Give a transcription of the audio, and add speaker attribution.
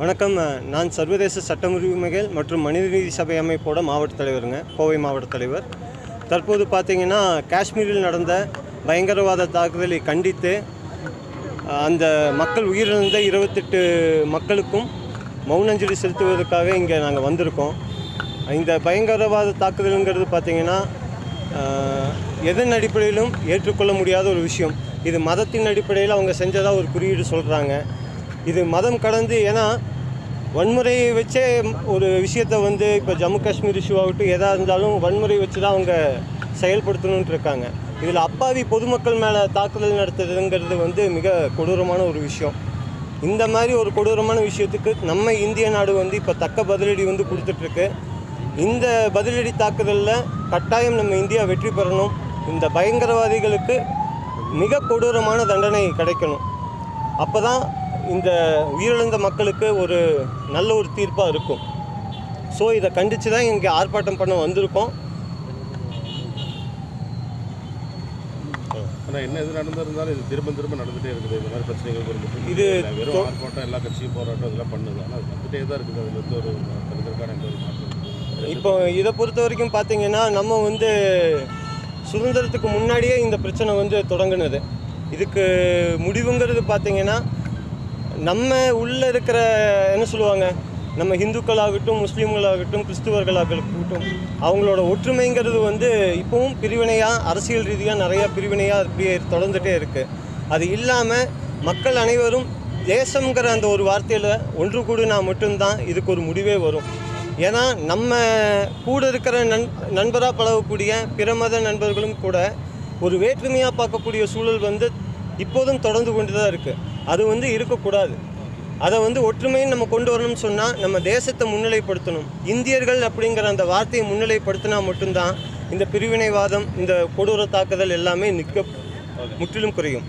Speaker 1: வணக்கம். நான் சர்வதேச சட்ட உரிமைகள் மற்றும் மனிதநீதி சபை அமைப்போட மாவட்ட தலைவருங்க கோவை மாவட்ட தலைவர். தற்போது பார்த்தீங்கன்னா காஷ்மீரில் நடந்த பயங்கரவாத தாக்குதலை கண்டித்து அந்த மக்கள் உயிரிழந்த இருபத்தெட்டு மக்களுக்கும் மௌனஞ்சலி செலுத்துவதற்காக இங்கே நாங்கள் வந்திருக்கோம். இந்த பயங்கரவாத தாக்குதலுங்கிறது பார்த்திங்கன்னா எதன் அடிப்படையிலும் ஏற்றுக்கொள்ள முடியாத ஒரு விஷயம். இது மதத்தின் அடிப்படையில் அவங்க செஞ்சதாக ஒரு குறியீடு சொல்கிறாங்க இது மதம் கடந்து ஏன்னா வன்முறையை வச்சே ஒரு விஷயத்தை வந்து இப்போ ஜம்மு காஷ்மீர் இஷ்யூ ஆகட்டும் எதாக இருந்தாலும் வன்முறை வச்சு தான் அவங்க செயல்படுத்தணுன்ட்டு இருக்காங்க. இதில் அப்பாவி பொதுமக்கள் மேலே தாக்குதல் நடத்துறதுங்கிறது வந்து மிக கொடூரமான ஒரு விஷயம். இந்த மாதிரி ஒரு கொடூரமான விஷயத்துக்கு நம்ம இந்திய நாடு வந்து இப்போ தக்க பதிலடி வந்து கொடுத்துட்ருக்கு. இந்த பதிலடி தாக்குதலில் கட்டாயம் நம்ம இந்தியா வெற்றி பெறணும். இந்த பயங்கரவாதிகளுக்கு மிக கொடூரமான தண்டனை கிடைக்கணும். அப்போ தான் இந்த உயிரிழந்த மக்களுக்கு ஒரு நல்ல ஒரு தீர்ப்பாக இருக்கும். ஸோ இதை கண்டித்து தான் இங்கே ஆர்ப்பாட்டம் பண்ண வந்திருக்கோம்.
Speaker 2: ஆனால் என்ன எது நடந்திருந்தாலும் இது திரும்ப திரும்ப நடந்துகிட்டே இருக்குது. இந்த மாதிரி பிரச்சனைகள் வரும்போது.
Speaker 1: இது
Speaker 2: வெறும் ஆர்ப்பாட்டம் எல்லா கட்சியும் போராட்டம் இதெல்லாம் பண்ணுது. ஆனால் அது வந்துட்டே தான் இருக்குது. அதில் வந்து ஒரு தடுக்கிறதுக்கான எந்த ஒரு மாற்றம்.
Speaker 1: இப்போ இதை பொறுத்த வரைக்கும் பார்த்தீங்கன்னா நம்ம வந்து சுதந்திரத்துக்கு முன்னாடியே இந்த பிரச்சனை வந்து தொடங்குனது. இதுக்கு முடிவுங்கிறது பார்த்தீங்கன்னா நம்ம உள்ளே இருக்கிற என்ன சொல்லுவாங்க? நம்ம ஹிந்துக்களாகட்டும் முஸ்லீம்களாகட்டும் கிறிஸ்துவர்களாகட்டும் அவங்களோட ஒற்றுமைங்கிறது வந்து இப்போவும் பிரிவினையாக அரசியல் ரீதியாக நிறையா பிரிவினையாக அப்படியே தொடர்ந்துகிட்டே இருக்குது அது இல்லாமல் மக்கள் அனைவரும் தேசங்கிற அந்த ஒரு வார்த்தையில் ஒன்று கூடினா மட்டும்தான் இதுக்கு ஒரு முடிவே வரும். ஏன்னா நம்ம கூட இருக்கிற நண் நண்பராக பழகக்கூடிய பிற மத நண்பர்களும் கூட ஒரு வேற்றுமையாக பார்க்கக்கூடிய சூழல் வந்து இப்போதும் தொடர்ந்து கொண்டு தான் இருக்குது அது வந்து இருக்கக்கூடாது. அதை வந்து ஒற்றுமையை நம்ம கொண்டு வரணும்னு சொன்னால் நம்ம தேசத்தை முன்னிலைப்படுத்தணும். இந்தியர்கள் அப்படிங்கிற அந்த வார்த்தையை முன்னிலைப்படுத்தினா மட்டும்தான் இந்த பிரிவினைவாதம் இந்த கொடூர தாக்குதல் எல்லாமே நிற்க முற்றிலும் குறையும்.